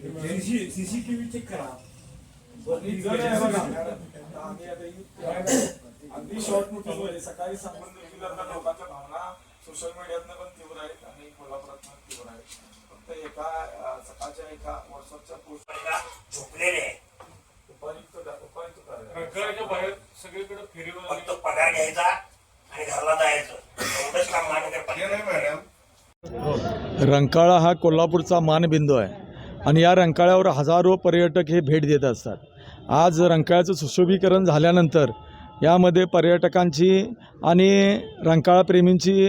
CCTV check करा. निघालं आहे बघा. आम्ही आता युथ- अगदी शॉर्ट नोटीसमध्ये सकाळी संबंध जिल्ह्यातल्या लोकांच्या भावना सोशल मीडियातनं पण तीव्र आहेत आणि कोल्हापुरात पण तीव्र आहेत. फक्त एका सकाळच्या एका व्हॉट्सअपच्या पोस्ट झोपलेले आहे. उपायुक्त उपायुक्त कार्यालय. रंकाळ्याच्या बाहेर सगळीकडे फेरीवर फक्त पगार घ्यायचा आणि घरला जायचं. एवढंच काम महानगरपालिका रंकाळा हा कोल्हापूरचा मानबिंदू आहे. आणि या रंकाळ्यावर हजारो पर्यटक हे भेट देत असतात. आज रंकाळ्याचं सुशोभीकरण झाल्यानंतर यामध्ये पर्यटकांची आणि रंकाळाप्रेमींची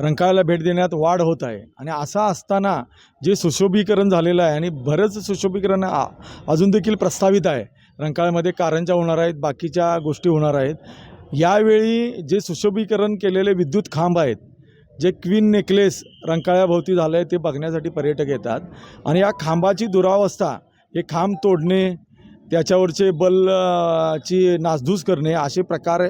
रंकाळ्याला भेट देण्यात वाढ होत आहे. आणि असं असताना जे सुशोभीकरण झालेलं आहे आणि बरंच सुशोभीकरण आ- अजून देखील प्रस्तावित आहे. रंकाळ्यामध्ये कारंजा होणार आहेत बाकीच्या गोष्टी होणार आहेत. यावेळी जे सुशोभीकरण केलेले विद्युत खांब आहेत जे क्वीन नेकलेस रंकाळ्याभोवती झालं आहे ते बघण्यासाठी पर्यटक येतात. आणि या खांबाची दुरावस्था हे खांब तोडणे त्याच्यावरचे बल ची नासधूस करणे असे प्रकार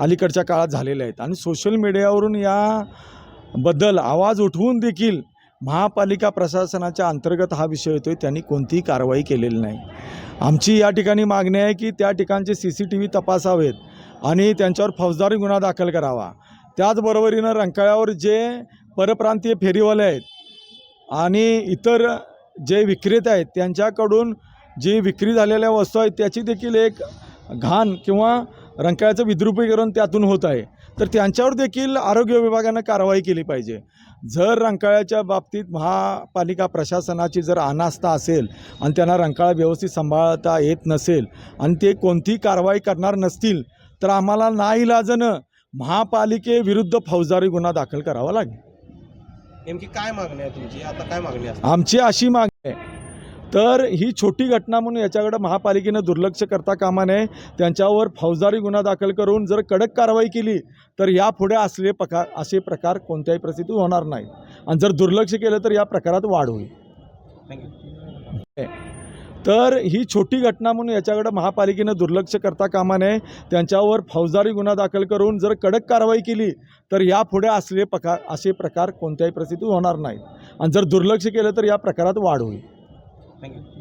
अलीकडच्या काळात झालेले आहेत. आणि सोशल मीडियावरून याबद्दल आवाज उठवून देखील महापालिका प्रशासनाच्या अंतर्गत हा विषय येतो आहे त्यांनी कोणतीही कारवाई केलेली नाही. आमची या ठिकाणी मागणी आहे की त्या ठिकाणचे सी सी टी व्ही तपासावेत आणि त्यांच्यावर फौजदारी गुन्हा दाखल करावा. त्याचबरोबरीनं रंकाळ्यावर जे परप्रांतीय फेरीवाले आहेत आणि इतर जे विक्रेते आहेत त्यांच्याकडून जी विक्री झालेल्या वस्तू आहेत त्याची देखील एक घाण किंवा रंकाळ्याचं विद्रुपीकरण त्यातून होत आहे. तर त्यांच्यावर देखील आरोग्य विभागानं कारवाई केली पाहिजे. जर रंकाळ्याच्या बाबतीत महापालिका प्रशासनाची जर अनास्था असेल आणि त्यांना रंकाळा व्यवस्थित सांभाळता येत नसेल आणि ते कोणतीही कारवाई करणार नसतील तर आम्हाला नाईलाजानं महापालिकेविरुद्ध फौजदारी गुन्हा दाखल करावा लागेल. नेमकी काय मागणी आहे तुमची? आता काय मागणी असते? आमची अशी मागणी आहे. तर ही छोटी घटना म्हणून याच्याकडे महापालिकेनं दुर्लक्ष करता कामा नये. त्यांच्यावर फौजदारी गुन्हा दाखल करून जर कडक कारवाई केली तर यापुढे असले प्रकार असे प्रकार कोणत्याही परिस्थितीत होणार नाही आणि जर दुर्लक्ष केलं तर या प्रकारात वाढ होईल. थँक्यू तर ही छोटी घटना म्हणून याच्याकडे महापालिकेनं दुर्लक्ष करता कामा नये. त्यांच्यावर फौजदारी गुन्हा दाखल करून जर कडक कारवाई केली तर यापुढे असले प्रकार असे प्रकार कोणत्याही परिस्थितीत होणार नाही आणि जर दुर्लक्ष केलं तर या प्रकारात वाढ होईल. थँक्यू